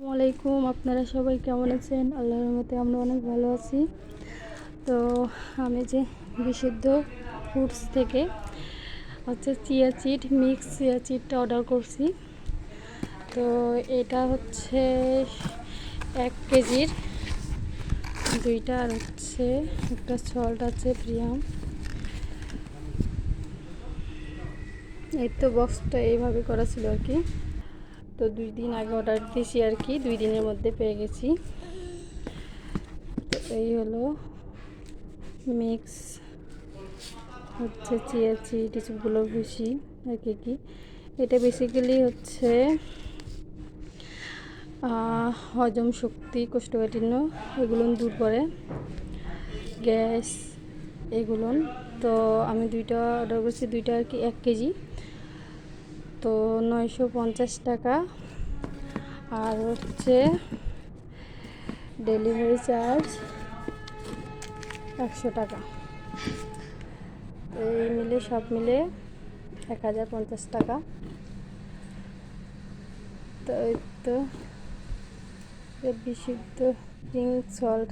আসসালামাইকুম আপনারা সবাই কেমন আছেন? আল্লাহর মতে আমরা অনেক ভালো আছি। তো আমি যে বিশুদ্ধ ফুডস থেকে হচ্ছে চিয়া চিট, মিক্স চিয়া চিটটা অর্ডার করছি। তো এটা হচ্ছে এক কেজির দুইটা আর হচ্ছে একটা সল্ট আছে প্রিয়াম এই তো বক্সটা এইভাবে করা ছিল আর কি। তো দুই দিন আগে অর্ডার দিয়েছি আর কি, দুই দিনের মধ্যে পেয়ে গেছি। তো এই হলো মিক্স হচ্ছে চিয়া চিট এসবগুলো ভুসি আর কি কি। এটা বেসিক্যালি হচ্ছে হজম শক্তি, কোষ্ঠকাঠিন্য, এগুলো দূর করে। গ্যাস, এগুলো। তো আমি দুইটা অর্ডার করছি, দুইটা আর কি, এক কেজি। তো নয়শো পঞ্চাশ টাকা। আর হচ্ছে ডেলিভারি চার্জ একশো টাকা। এই মিলে, সব মিলে এক হাজার পঞ্চাশ টাকা। তো এই তো বিশুদ্ধ পিঙ্ক সল্ট।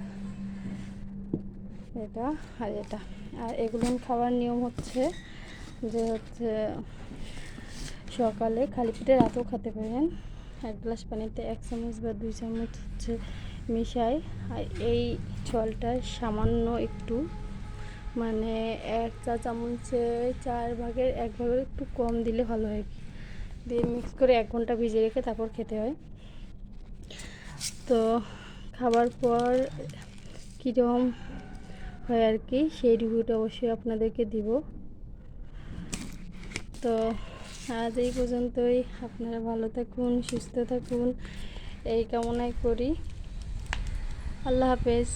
এটা আর এটা। আর এগুলো খাওয়ার নিয়ম হচ্ছে যে হচ্ছে সকালে খালি পেটে রাতেও খেতে পারেন এক গ্লাস পানিতে এক চামচ বা দুই চামচ হচ্ছে মিশাই। আর এই জলটা সামান্য একটু মানে এক চা চামচে চার ভাগের এক ভাগের একটু কম দিলে ভালো হয়। দিয়ে মিক্স করে এক ঘণ্টা ভিজে রেখে তারপর খেতে হয়। তো খাবার পর কীরকম হয় আর কি, সেই রিভিউটা অবশ্যই আপনাদেরকে দিব। তো আজ এই পর্যন্তই। আপনারা ভালো থাকুন সুস্থ থাকুন। এই কামনাই করি। আল্লাহ হাফেজ।